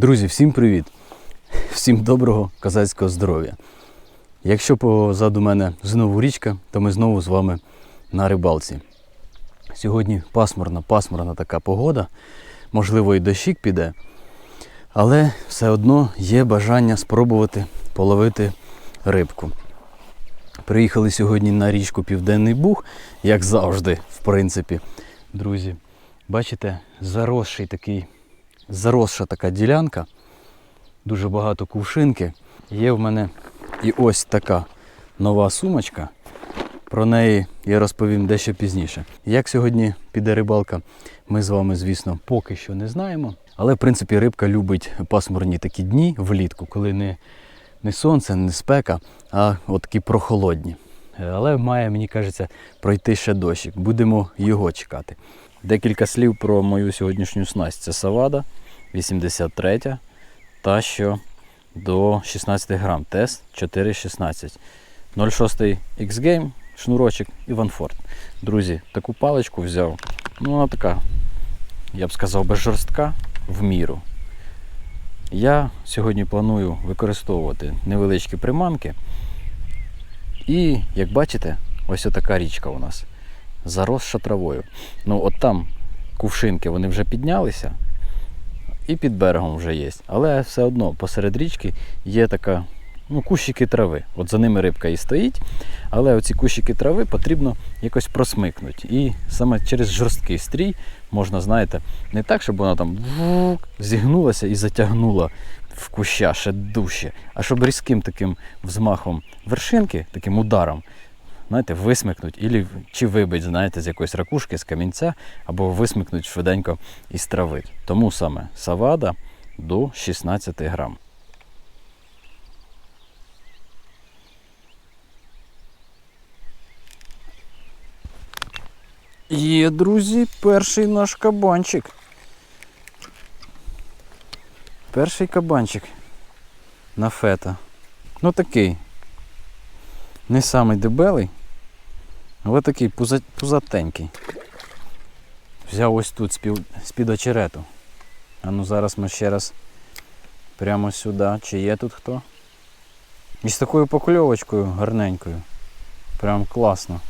Друзі, всім привіт! Всім доброго козацького здоров'я. Якщо позаду мене знову річка, то ми знову з вами на рибалці. Сьогодні пасмурна, пасмурна така погода, можливо, і дощик піде, але все одно є бажання спробувати половити рибку. Приїхали сьогодні на річку Південний Буг, як завжди, в принципі. Друзі, бачите, заросший такий, заросша така ділянка, дуже багато кувшинки. Є в мене і ось така нова сумочка. Про неї я розповім дещо пізніше. Як сьогодні піде рибалка, ми з вами, звісно, поки що не знаємо. Але, в принципі, рибка любить пасмурні такі дні влітку, коли не, не сонце, не спека, а от такі прохолодні. Але має, мені кажеться, пройти ще дощик. Будемо його чекати. Декілька слів про мою сьогоднішню снасть. Це Савада 83 та що до 16 грам. Тест 4,16. 0,6 X-Game, шнурочок і Ванфорд. Друзі, таку паличку взяв. Ну, вона така, я б сказав, без жорстка в міру. Я сьогодні планую використовувати невеличкі приманки. І, як бачите, ось така річка у нас. Заросша травою. Ну, от там кувшинки вони вже піднялися, і під берегом вже є. Але все одно посеред річки є така, ну, кущики трави. От за ними рибка і стоїть, але оці кущики трави потрібно якось просмикнути. І саме через жорсткий стрій можна, знаєте, не так, щоб вона там зігнулася і затягнула в куща ще дужче, а щоб різким таким взмахом вершинки, таким ударом, знаєте, висмикнуть ілі, чи вибить, знаєте, з якоїсь ракушки, з камінця, або висмикнуть швиденько із трави. Тому саме савада до 16 грам. Є, друзі, перший наш кабанчик. Перший кабанчик на фета. Ну такий. Не самий дебелий, але такий пузатенький. Взяв ось тут з-під, очерету. А ну зараз ми ще раз прямо сюди. Чи є тут хто? І з такою покльовочкою гарненькою. Прям класно.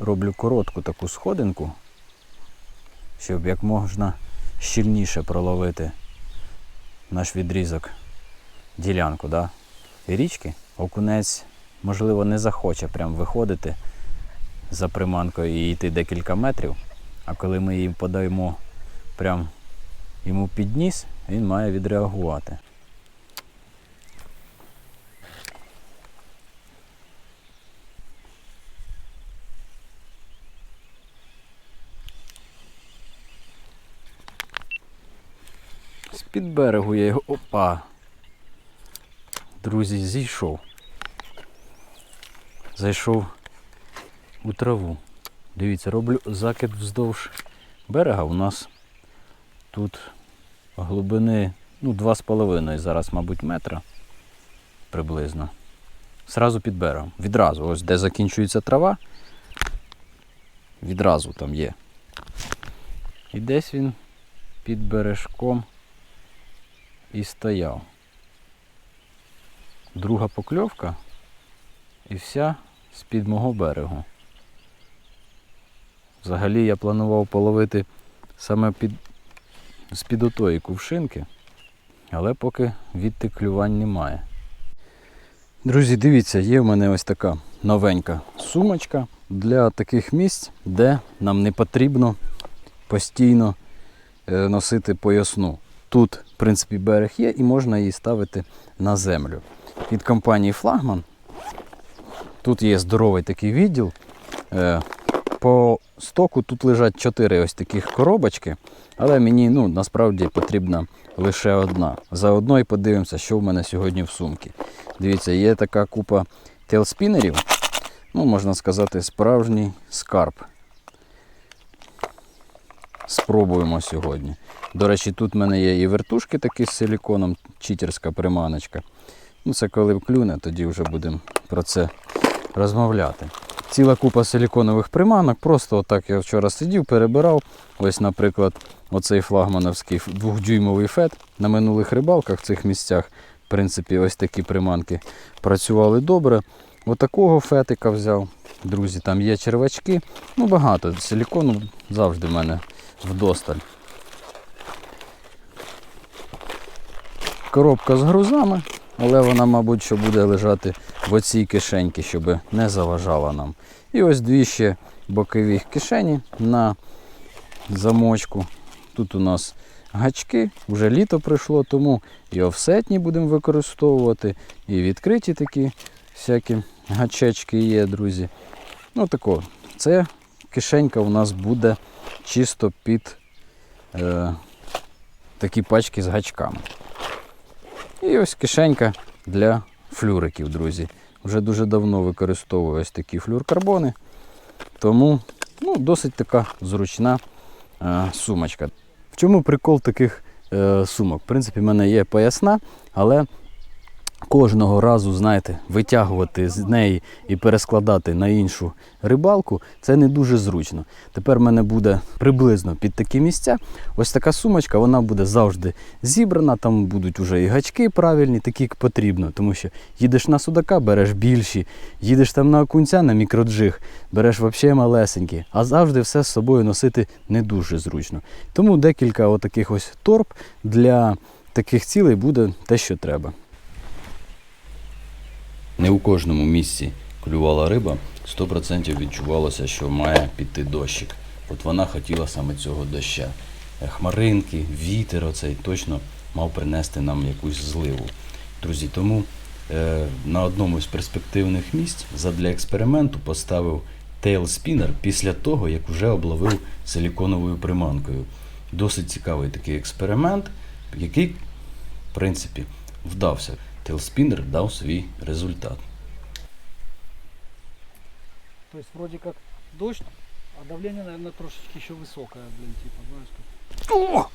Роблю коротку таку сходинку, щоб як можна щільніше проловити наш відрізок ділянку да? річки. Окунець, можливо, не захоче прям виходити за приманкою і йти декілька метрів. А коли ми їм подаємо прям йому під ніс, він має відреагувати. З-під берегу я його. Опа! Друзі, зійшов. Зайшов у траву. Дивіться, роблю закид вздовж берега. У нас тут глибини ну, 2,5 зараз, мабуть, метра приблизно. Зразу під берегом. Відразу, ось де закінчується трава, відразу там є. І десь він під бережком і стояв. Друга покльовка і вся з-під мого берегу. Взагалі я планував половити саме під, з-під отої кувшинки, але поки відти клювань немає. Друзі, дивіться, є в мене ось така новенька сумочка для таких місць, де нам не потрібно постійно е, носити поясну. Тут, в принципі, берег є і можна її ставити на землю. Від компанії Флагман. Тут є здоровий такий відділ. По стоку тут лежать 4 ось таких коробочки, але мені ну, насправді потрібна лише одна. Заодно і подивимося, що в мене сьогодні в сумці. Дивіться, є така купа тейлспінерів. Ну, можна сказати, справжній скарб. Спробуємо сьогодні. До речі, тут в мене є і вертушки такі з силіконом, читерська приманочка. Ну, це коли клюне, тоді вже будемо про це розмовляти. Ціла купа силіконових приманок. Просто отак я вчора сидів, перебирав. Ось, наприклад, оцей флагмановський двохдюймовий фет на минулих рибалках в цих місцях. В принципі, ось такі приманки працювали добре. Отакого фетика взяв. Друзі, там є червачки. Ну, багато. Силікону завжди в мене вдосталь. Коробка з грузами, але вона, мабуть, що буде лежати в оцій кишеньці, щоб не заважала нам. І ось дві ще бокові кишені на замочку. Тут у нас гачки, вже літо прийшло, тому і офсетні будемо використовувати, і відкриті такі всякі гачечки є, друзі. Ну тако, це кишенька у нас буде чисто під е, такі пачки з гачками. І ось кишенька для флюриків, друзі. Вже дуже давно використовую ось такі флюркарбони. Тому ну, досить така зручна е, сумочка. В чому прикол таких е, сумок? В принципі, в мене є поясна, але кожного разу, знаєте, витягувати з неї і перескладати на іншу рибалку, це не дуже зручно. Тепер в мене буде приблизно під такі місця. Ось така сумочка, вона буде завжди зібрана, там будуть вже і гачки правильні, такі як потрібно. Тому що їдеш на судака, береш більші, їдеш там на окунця, на мікроджиг, береш взагалі малесенькі, а завжди все з собою носити не дуже зручно. Тому декілька отаких ось торб для таких цілей буде те, що треба. Не у кожному місці клювала риба, 100% відчувалося, що має піти дощик. От вона хотіла саме цього доща. Е, Хмаринки, вітер оцей точно мав принести нам якусь зливу. Друзі, тому е, на одному з перспективних місць задля експерименту поставив тейл-спінер після того, як вже обловив силіконовою приманкою. Досить цікавий такий експеримент, який, в принципі, вдався. Тейлспінер дав свій результат. То есть вроде как дождь, а давление, наверное, трошечки еще высокое, блин, типа, знаешь, как. О!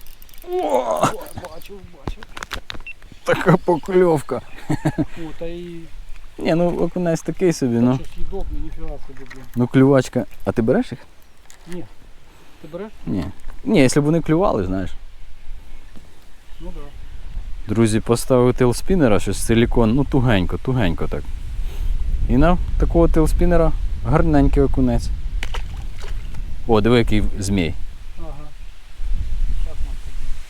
О! О, бачу, бачу. Така покльовка. Вот, а и Ні, ну окунець такий собі, ну. что съедобный, нифига себе, блин. Ну клювачка. А ти береш їх? Не, ты берешь? Ні. Ні, якщо б вони клювали, знаєш. Ну да. Друзі, поставив тейлспінера, щось силікон, ну тугенько, тугенько так. І на такого тейлспінера гарненький окунець. О, диви, який змій. Ага.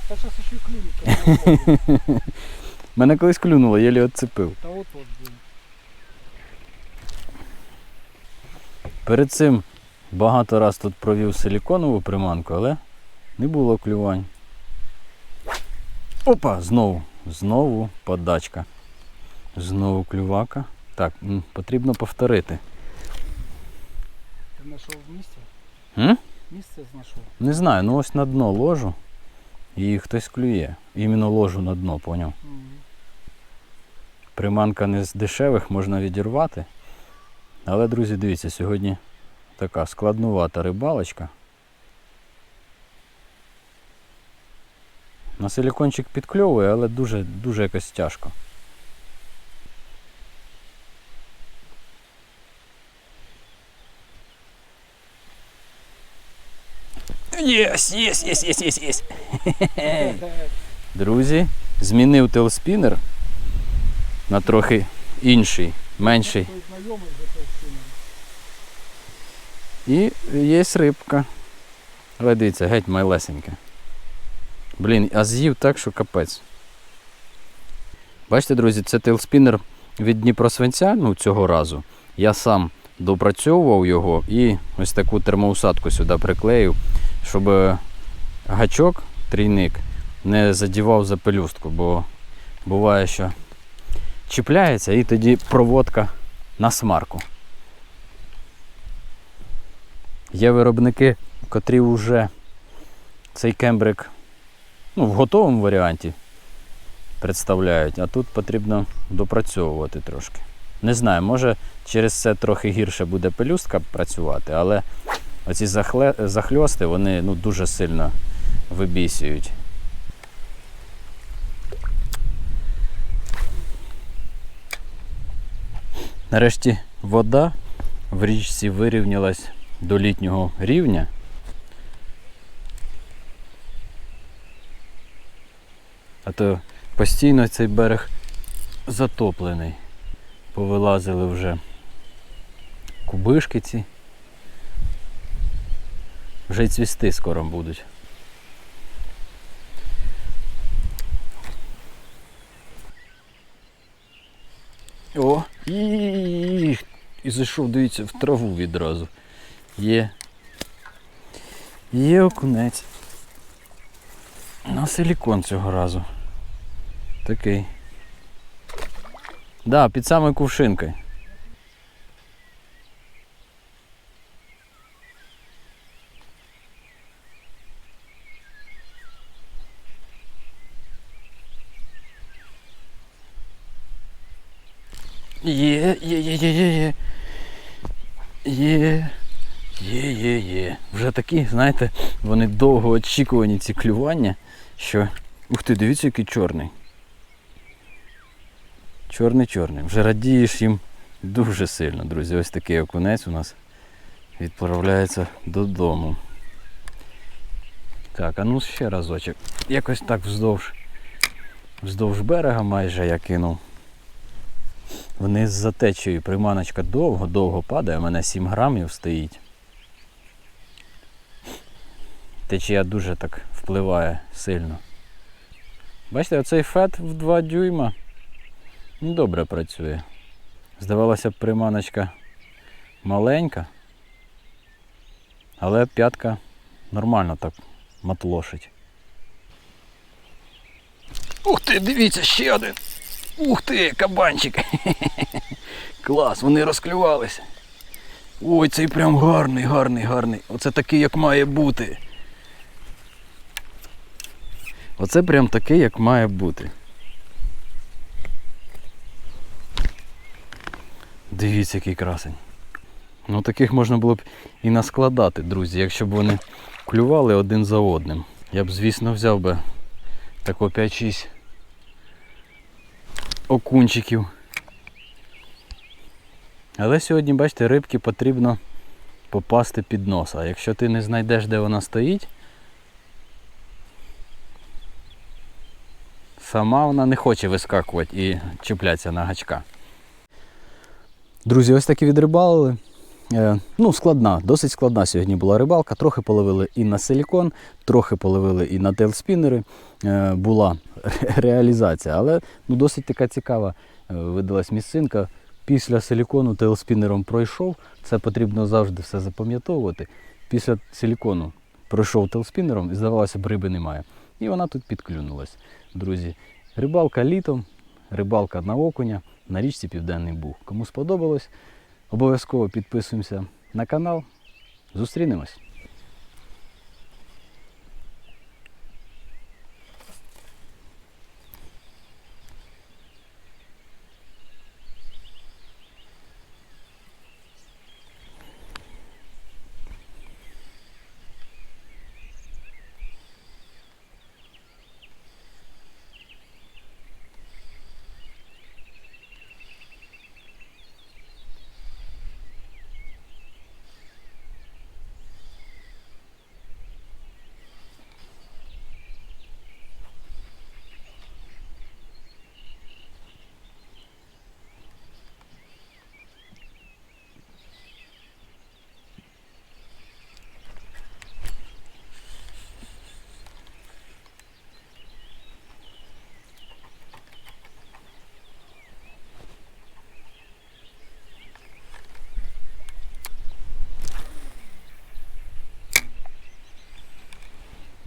Сейчас еще и клюнет. Да Мене колись клюнуло, єлі відцепив. вот вот, блин. Перед цим багато раз тут провів силіконову приманку, але не було клювань. Опа, знову, знову подачка. Знову клювака. Так, потрібно повторити. Ты нашел месте? М? Месте нашел. Не знаю, ну ось на дно ложу і хтось клює. Іменно ложу на дно, поняв. Приманка не з дешевих, можна відірвати. Але, друзі, дивіться, сьогодні така складнувата рибалочка. На силікончик підкльовує, але дуже, дуже якось тяжко. Єс, єс, єс, єс, єс, єс. Друзі, змінив телспінер на трохи інший, менший. І є рибка. Але дивіться, геть малесенька. Блін, а з'їв так, що капець. Бачите, друзі, це тейлспінер від Дніпросвинця, ну цього разу. Я сам допрацьовував його і ось таку термоусадку сюди приклеїв, щоб е, гачок, трійник, не задівав за пелюстку, бо буває, що чіпляється і тоді проводка на смарку. Є виробники, котрі вже цей кембрик ну, в готовому варіанті представляють, а тут потрібно допрацьовувати трошки. Не знаю, може через це трохи гірше буде пелюстка працювати, але оці захле... захльости вони ну, дуже сильно вибісюють. Нарешті вода в річці вирівнялась до літнього рівня. А то постійно цей берег затоплений. Повилазили вже кубишки ці. Вже й цвісти скоро будуть. О, і, і зайшов, дивіться, в траву відразу. Є. Є окунець. На силікон цього разу. Такий. Да, під самою кувшинкою. Є, є, є, є, є, є. Є. Є, є, є. Вже такі, знаєте, вони довго очікувані ці клювання, що. Ух ти, дивіться, який чорний. Чорний чорний. Вже радієш їм дуже сильно, друзі. Ось такий окунець у нас відправляється додому. Так, а ну ще разочок. Якось так вздовж, вздовж берега майже я кинув. Вниз за течією приманочка довго-довго падає, у мене 7 грамів стоїть. Течія дуже так впливає сильно. Бачите, оцей фет в 2 дюйма добре працює. Здавалося б, приманочка маленька, але п'ятка нормально так матлошить. Ух ти, дивіться, ще один! Ух ти, кабанчик! Клас, вони розклювалися. Ой, цей прям гарний, гарний, гарний. Оце такий, як має бути. Оце прям такий, як має бути. Дивіться, який красень. Ну таких можна було б і наскладати, друзі, якщо б вони клювали один за одним. Я б, звісно, взяв би тако 5-6 окунчиків. Але сьогодні, бачите, рибки потрібно попасти під нос. А якщо ти не знайдеш, де вона стоїть, сама вона не хоче вискакувати і чіплятися на гачка. Друзі, ось такі відрибалили. Е, ну, складна, досить складна сьогодні була рибалка. Трохи половили і на силікон, трохи половили і на тейлспінери. Е, була реалізація, але ну, досить така цікава е, видалась місцинка. Після силікону тейлспінером пройшов. Це потрібно завжди все запам'ятовувати. Після силікону пройшов тейлспінером і здавалося б, риби немає. І вона тут підклюнулась. Друзі, рибалка літом, рибалка на окуня на річці Південний Буг. Кому сподобалось, обов'язково підписуємося на канал. Зустрінемось!